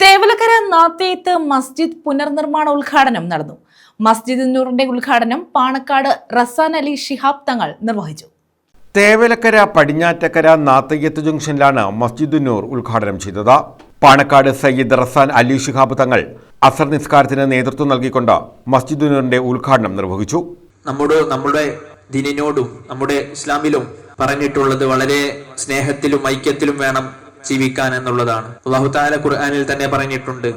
തേവലക്കര നാത്തേത്ത് മസ്ജിദ് പുനർനിർമ്മാണ ഉദ്ഘാടനം നടന്നു. മസ്ജിദ് നൂറിന്റെ ഉദ്ഘാടനം പാണക്കാട് റസാൻ അലി ഷിഹാബ് തങ്ങൾ നിർവഹിച്ചു. തേവലക്കര പടിഞ്ഞാറ്റക്കര നാത്തയ്യത്ത് ജംഗ്ഷനിലാണ് മസ്ജിദ് നൂർ ഉദ്ഘാടനം ചെയ്തത്. പാണക്കാട് സയ്യിദ് റസാൻ അലി ഷിഹാബ് തങ്ങൾ അസർ നിസ്കാരത്തിന് നേതൃത്വം നൽകിക്കൊണ്ട് മസ്ജിദ് നൂറിന്റെ ഉദ്ഘാടനം നിർവഹിച്ചു. നമ്മുടെ നമ്മുടെ ദിനിനോടും നമ്മുടെ ഇസ്ലാമിലും പറഞ്ഞിട്ടുള്ളത് വളരെ സ്നേഹത്തിലും ഐക്യത്തിലും വേണം ജീവിക്കാൻ എന്നുള്ളതാണ്. അള്ളാഹു താല ഖുർആനിൽ തന്നെ പറഞ്ഞിട്ടുണ്ട്.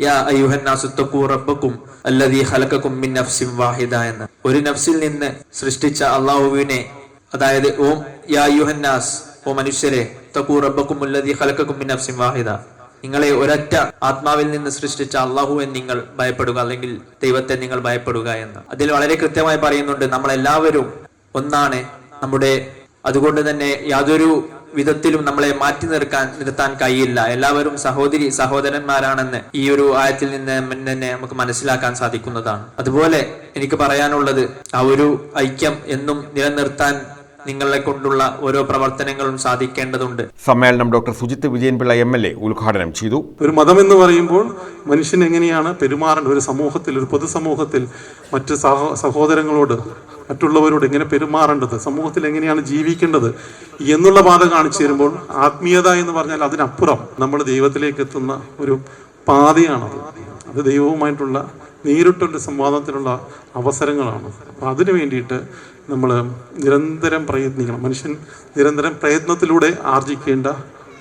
യാ അയ്യുഹന്നാസു തഖൂ റബ്ബക്കും അല്ലദീ ഖലഖക്കും മിൻ നഫ്സിൻ വാഹിദ എന്ന്. ഒരു നഫ്സിൽ നിന്ന് സൃഷ്ടിച്ച അള്ളാഹുവിനെ അതായത് ഓം യാ അയ്യുഹന്നാസ് ഓ മനുഷ്യരെ തഖൂ റബ്ബക്കും അല്ലദീ ഖലഖക്കും മിൻ നഫ്സിൻ വാഹിദ. നിങ്ങളെ ഒരറ്റ ആത്മാവിൽ നിന്ന് സൃഷ്ടിച്ച അള്ളാഹുവെ നിങ്ങൾ ഭയപ്പെടുക അല്ലെങ്കിൽ ദൈവത്തെ നിങ്ങൾ ഭയപ്പെടുക എന്ന്. അതിൽ വളരെ കൃത്യമായി പറയുന്നുണ്ട് നമ്മൾ എല്ലാവരും ഒന്നാണ് നമ്മുടെ അതുകൊണ്ട് തന്നെ യാതൊരു വിധത്തിലും നമ്മളെ മാറ്റി നിർക്കാൻ നിർത്താൻ കഴിയില്ല. എല്ലാവരും സഹോദരി സഹോദരന്മാരാണെന്ന് ഈ ഒരു ആയത്തിൽ നിന്ന് തന്നെ നമുക്ക് മനസ്സിലാക്കാൻ സാധിക്കുന്നതാണ്. അതുപോലെ എനിക്ക് പറയാനുള്ളത് ആ ഒരു ഐക്യം എന്നും നിലനിർത്താൻ നിങ്ങളെ കൊണ്ടുള്ള ഓരോ പ്രവർത്തനങ്ങളും സാധിക്കേണ്ടതുണ്ട്. സമ്മേളനം doctor Sujith Vijayanpillai M L A ഉദ്ഘാടനം ചെയ്തു. ഒരു മതം എന്ന് പറയുമ്പോൾ മനുഷ്യൻ എങ്ങനെയാണ് പെരുമാറേണ്ടത്? ഒരു സമൂഹത്തിൽ ഒരു പൊതുസമൂഹത്തിൽ മറ്റ് സഹോദരങ്ങളോട് മറ്റുള്ളവരോട് എങ്ങനെ പെരുമാറേണ്ടത്? സമൂഹത്തിൽ എങ്ങനെയാണ് ജീവിക്കേണ്ടത്? എന്നുള്ള പാത കാണിച്ചു തരുമ്പോൾ ആത്മീയത എന്ന് പറഞ്ഞാൽ അതിനപ്പുറം നമ്മൾ ദൈവത്തിലേക്ക് എത്തുന്ന ഒരു പാതയാണത്. അത് ദൈവവുമായിട്ടുള്ള നേരിട്ടൊരു സംവാദത്തിനുള്ള അവസരങ്ങളാണ്. അപ്പോൾ അതിനു വേണ്ടിയിട്ട് നമ്മൾ നിരന്തരം പ്രയത്നിക്കണം. മനുഷ്യൻ നിരന്തരം പ്രയത്നത്തിലൂടെ ആർജിക്കേണ്ട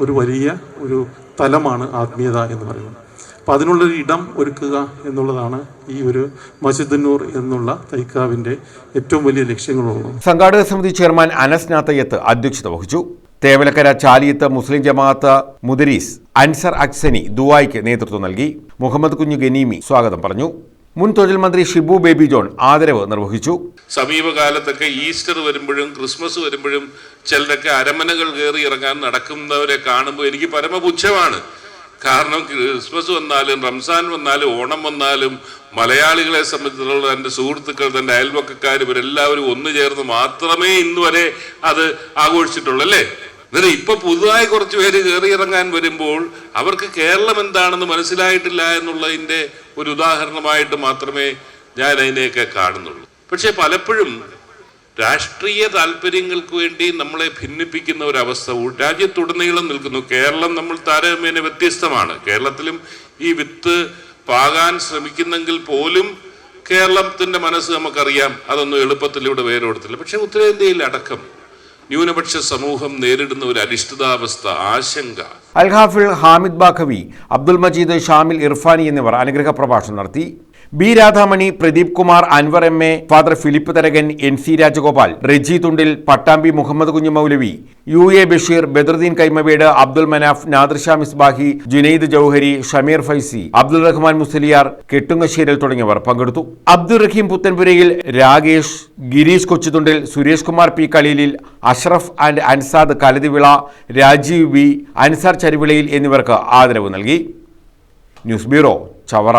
ഒരു വലിയ ഒരു തലമാണ് ആത്മീയത എന്ന് പറയുന്നത്. അപ്പം അതിനുള്ളൊരു ഇടം ഒരുക്കുക എന്നുള്ളതാണ് ഈ ഒരു മസ്ജിദുന്നൂർ എന്നുള്ള തൈക്കാവിന്റെ ഏറ്റവും വലിയ ലക്ഷ്യങ്ങളുള്ളത്. സംഘാടക സമിതി ചെയർമാൻ അനസ് നാത്തയ്യത്ത് അധ്യക്ഷത വഹിച്ചു. തേവലക്കര ചാലിയത്ത് മുസ്ലിം ജമാഅത്ത് മുദരീസ് അൻസർ അക്സനി ദുവായിക്ക് നേതൃത്വം നൽകി. മുഹമ്മദ് കുഞ്ഞു ഗനീമി സ്വാഗതം പറഞ്ഞു. മുൻ തൊഴിൽ മന്ത്രി ഷിബു ബേബി ജോൺ ആദരവ് നിർവഹിച്ചു. സമീപകാലത്തൊക്കെ ഈസ്റ്റർ വരുമ്പോഴും ക്രിസ്മസ് വരുമ്പോഴും ചിലരൊക്കെ അരമനകൾ കയറി ഇറങ്ങാൻ നടക്കുന്നവരെ കാണുമ്പോൾ എനിക്ക് പരമപുച്ഛമാണ്. കാരണം ക്രിസ്മസ് വന്നാലും റംസാൻ വന്നാലും ഓണം വന്നാലും മലയാളികളെ സംബന്ധിച്ചുള്ള എന്റെ സുഹൃത്തുക്കൾ തന്റെ അയൽവക്കക്കാർ ഇവരെല്ലാവരും ഒന്നു ചേർന്ന് മാത്രമേ ഇന്ന് വരെ അത് ആഘോഷിച്ചിട്ടുള്ളൂ അല്ലേ? എന്നിട്ട് ഇപ്പൊ പുതുതായി കുറച്ച് പേര് കയറി ഇറങ്ങാൻ വരുമ്പോൾ അവർക്ക് കേരളം എന്താണെന്ന് മനസ്സിലായിട്ടില്ല എന്നുള്ളതിന്റെ ഒരു ഉദാഹരണമായിട്ട് മാത്രമേ ഞാൻ അതിനെയൊക്കെ കാണുന്നുള്ളൂ. പക്ഷെ പലപ്പോഴും രാഷ്ട്രീയ താല്പര്യങ്ങൾക്ക് വേണ്ടി നമ്മളെ ഭിന്നിപ്പിക്കുന്ന ഒരവസ്ഥ രാജ്യത്തുടനീളം നിൽക്കുന്നു. കേരളം നമ്മൾ താരതമ്യേന വ്യത്യസ്തമാണ്. കേരളത്തിലും ഈ വിത്ത് പാകാൻ ശ്രമിക്കുന്നെങ്കിൽ പോലും കേരളത്തിന്റെ മനസ്സ് നമുക്കറിയാം. അതൊന്നും എളുപ്പത്തിലൂടെ വേരോടത്തില്ല. പക്ഷെ ഉത്തരേന്ത്യയിൽ അടക്കം ന്യൂനപക്ഷ സമൂഹം നേരിടുന്ന ഒരു അനിശ്ചിതാവസ്ഥ ആശങ്ക. അൽഹാഫിൾ ഹാമിദ് ബാഖവി അബ്ദുൽ മജീദ് ഷാമിൽ ഇർഫാനി എന്നിവർ അനുഗ്രഹ പ്രഭാഷണം നടത്തി. B Radhamani Pradeep Kumar Anvar M A father Philip Tharakan N C Rajagopal Reji Thundil Pattambi Muhammad Kunju Moulavi U A Basheer Badaruddeen Kaimavedu Abdul Manaf Nadirsha Misbahi Junaid Jouhari Shameer Faizy Abdul Rahman Musliyar Kettungasseril തുടങ്ങിയവർ പങ്കെടുത്തു. Abdul Rahim Puthanpurayil Rakesh Gireesh Kochuthundil Suresh Kumar P Kaliyil Ashraf and Ansad Kalathivila Rajeev B Ansar Charuvilayil എന്നിവർക്ക് ആദരവ് നൽകി. News bureau Chavara.